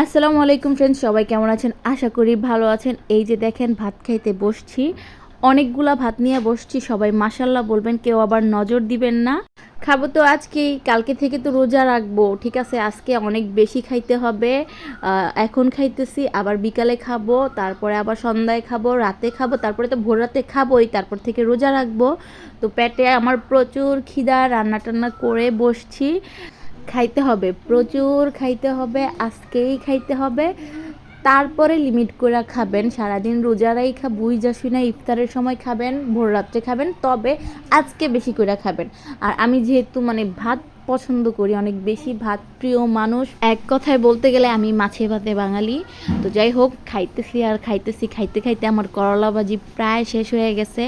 আসসালামু আলাইকুম ফ্রেন্ডস সবাই কেমন আছেন? আশা করি ভালো আছেন। এই যে দেখেন, ভাত খাইতে বসছি। অনেকগুলা ভাত নিয়ে বসছি। সবাই মাসাল্লাহ বলবেন, কেউ আবার নজর দিবেন না। খাব তো আজকেই, কালকে থেকে তো রোজা রাখব, ঠিক আছে? আজকে অনেক বেশি খাইতে হবে। এখন খাইতেছি, আবার বিকালে খাব, তারপরে আবার সন্ধ্যায় খাব, রাতে খাব, তারপরে তো ভোর রাতে খাবোই, তারপর থেকে রোজা রাখব। তো পেটে আমার প্রচুর খিদা রান্না টান্না করে বসছি। খাইতে হবে। প্রচুর খাইতে হবে, আজকেই খাইতে হবে। তারপরে লিমিট করে খাবেন, সারাদিন রোজারাই খা যাসি না, ইফতারের সময় খাবেন, ভোর রাত্রে খাবেন, তবে আজকে বেশি করে খাবেন। আর আমি যেহেতু মানে ভাত পছন্দ করি, অনেক বেশি ভাত প্রিয় মানুষ। এক কথায় বলতে গেলে আমি মাছে ভাতে বাঙালি। তো যাই হোক, খাইতেছি আর খাইতেছি, খাইতে খাইতে আমার করলা ভাজি প্রায় শেষ হয়ে গেছে।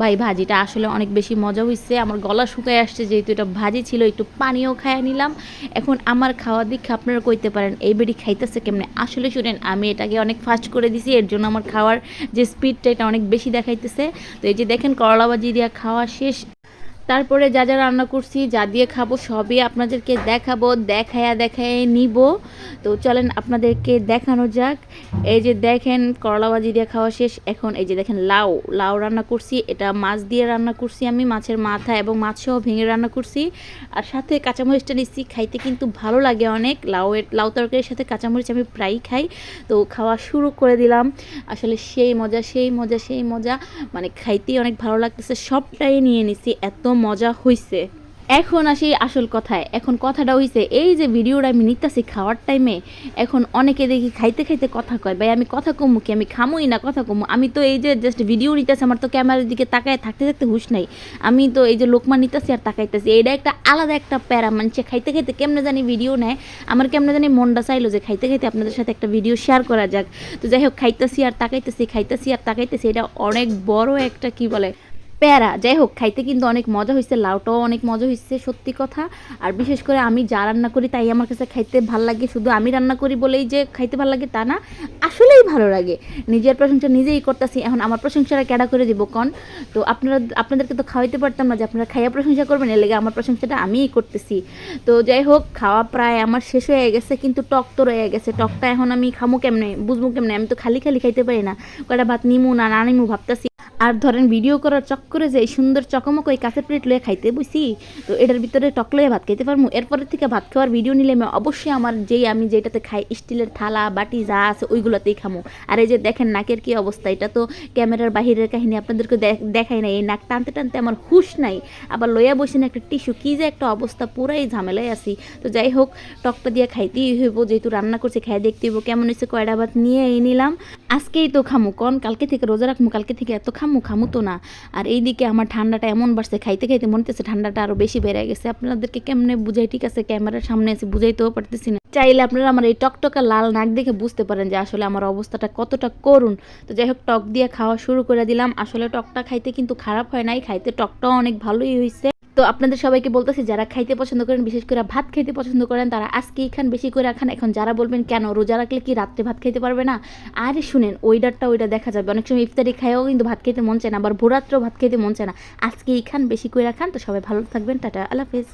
ভাই, ভাজিটা আসলে অনেক বেশি মজা হয়েছে আমার গলা শুকায় আসছে, যেহেতু এটা ভাজি ছিল, একটু পানিও খাইয়া নিলাম। এখন আমার খাওয়া দিক আপনারা কইতে পারেন, এই বেডি খাইতেছে কেমনে? আসলে শুনেন, আমি এটাকে অনেক ফাস্ট করে দিছি, এর জন্য আমার খাওয়ার যে স্পিডটা এটা অনেক বেশি দেখাইতেছে। তো এই যে দেখেন, করলা ভাজি দিয়া খাওয়া শেষ। তারপরে যা যা রান্না করছি, যা দিয়ে খাব, সবই আপনাদেরকে দেখাবো, দেখায়া দেখায় নিব। তো চলেন আপনাদেরকে দেখানো যাক। এই যে দেখেন, করলা ভাজি দিয়ে খাওয়া শেষ। এখন এই যে দেখেন, লাউ লাউ রান্না করছি। এটা মাছ দিয়ে রান্না করছি আমি, মাছের মাথা এবং মাছ সহ ভেঙে রান্না করছি। আর সাথে কাঁচামরিচটা নিচ্ছি, খাইতে কিন্তু ভালো লাগে অনেক। লাউয়ের, লাউ তরকারির সাথে কাঁচামরিচ আমি প্রায়ই খাই। তো খাওয়া শুরু করে দিলাম। আসলে সেই মজা সেই মজা সেই মজা। মানে খাইতেই অনেক ভালো লাগতেছে। সবটাই নিয়ে নিছি এত মজা হইছে। এখন আসি আসল কথায়। এখন কথাটা হইছে, এই যে ভিডিওটা আমি নিতেছি খাওয়ার টাইমে এখন অনেকে দেখি খাইতে খাইতে কথা কয়, ভাই, আমি কথা কমু কি? আমি খামুই না, কথা কমু। আমি তো এই যে জাস্ট ভিডিও নিতেছি, আমার তো ক্যামেরার দিকে তাকায় থাকতে থাকতে হুশ নাই। আমি তো এই যে লোকমান নিতেছি আর তাকাইতেছি এটা একটা আলাদা একটা প্যারা। মানুষে খাইতে খাইতে কেমনে জানি ভিডিও নেয়, আমার কেমনে জানি মনটা চাইলো যে খাইতে খাইতে আপনাদের সাথে একটা ভিডিও শেয়ার করা যাক। তো যাই হোক, খাইতেছি আর তাকাইতেছি, খাইতেছি আর তাকাইতেছি, এটা অনেক বড় একটা, কি বলে প্যারা যাই হোক খাইতে কিন্তু অনেক মজা হয়েছে লাউটাও অনেক মজা হয়েছে সত্যি কথা। আর বিশেষ করে আমি যা রান্না করি তাই আমার কাছে খাইতে ভালো লাগে, শুধু আমি রান্না করি বলেই যে খাইতে ভালো লাগে তা না, আসলেই ভালো লাগে। নিজের প্রশংসা নিজেই করতেছি, এখন আমার প্রশংসাটা ক্যাডা করে দিব, কন? তো আপনারা, আপনাদেরকে তো খাওয়াইতে পারতাম না যে আপনারা খাইয়া প্রশংসা করবেন, এর আমার প্রশংসাটা আমিই করতেছি। তো যাই হোক খাওয়া প্রায় আমার শেষ হয়ে গেছে, কিন্তু টক তো রয়ে গেছে, টকটা এখন আমি খামো কেমনে, বুঝব কেমনে? আমি তো খালি খালি খাইতে পারি না। কয়টা ভাত নিমু না না নিমু ভাবতাছি। আর ধরেন ভিডিও করার চক্করে যে সুন্দর চকমক ওই কাঁচের প্লেট লয়ে খাইতে বসি তো এটার ভিতরে টক লয়ে ভাত খাইতে পারব এরপরের থেকে ভাত খাওয়ার ভিডিও নিলে আমি অবশ্যই আমার যেই আমি যেটাতে খাই স্টিলের থালা, বাটি যা আছে ওইগুলোতেই খামো। আর এই যে দেখেন নাকের কি অবস্থা, এটা তো ক্যামেরার বাহিরের কাহিনী, আপনাদেরকে দেখ- দেখাই নাই। এই নাক টানতে টানতে আমার হুশ নাই। আবার লইয়া বসে না একটা টিস্যু কী যে একটা অবস্থা, পুরাই ঝামেলায় আছি। তো যাই হোক, টকটা দিয়ে খাইতেই হইব, যেহেতু রান্না করছে খাই দেখতে হইব কেমন হয়েছে কয়টা ভাত নিয়ে এই নিলাম। আজকেই তো খামু, কন, কালকে থেকে রোজা রাখমু, কালকে থেকে এত খামু। খামু না আর এইদিকে আমার ঠান্ডাটা এমন বাড়ছে, খাইতে খাইতে মনে হচ্ছে ঠান্ডাটা আরও বেশি বেড়ে গেছে। আপনাদেরকে কেমনে বুঝাই? ঠিক আছে, ক্যামেরার সামনে এসে বুঝাইতেও পারতেছি না। চাইলে আপনারা আমার এই টকটকা লাল নাক দেখে বুঝতে পারেন যে আসলে আমার অবস্থাটা কতটা করুন তো যাই হোক, টক দিয়ে খাওয়া শুরু করে দিলাম। আসলে টকটা খাইতে কিন্তু খারাপ হয় নাই, খাইতে টকটাও অনেক ভালোই হয়েছে তো আপনাদের সবাইকে বলতেছি, যারা খাইতে পছন্দ করেন, বিশেষ করে ভাত খাইতে পছন্দ করেন, তারা আজকেই খান, বেশি করে খান। এখন যারা বলবেন, কেন? রোজা রাখলে কি রাত্রে ভাত খাইতে পারবে না? আর শুনেন ওইডারটা ওইটা দেখা যাবে। অনেক সময় ইফতারি খাইও কিন্তু ভাত খেতে মন চায় না, আবার ভোরাত্রেও ভাত খেতে মন চায় না। আজকেই খান, বেশি করে খান। তো সবাই ভালো থাকবেন। টাটা, আল্লাহ হাফেজ।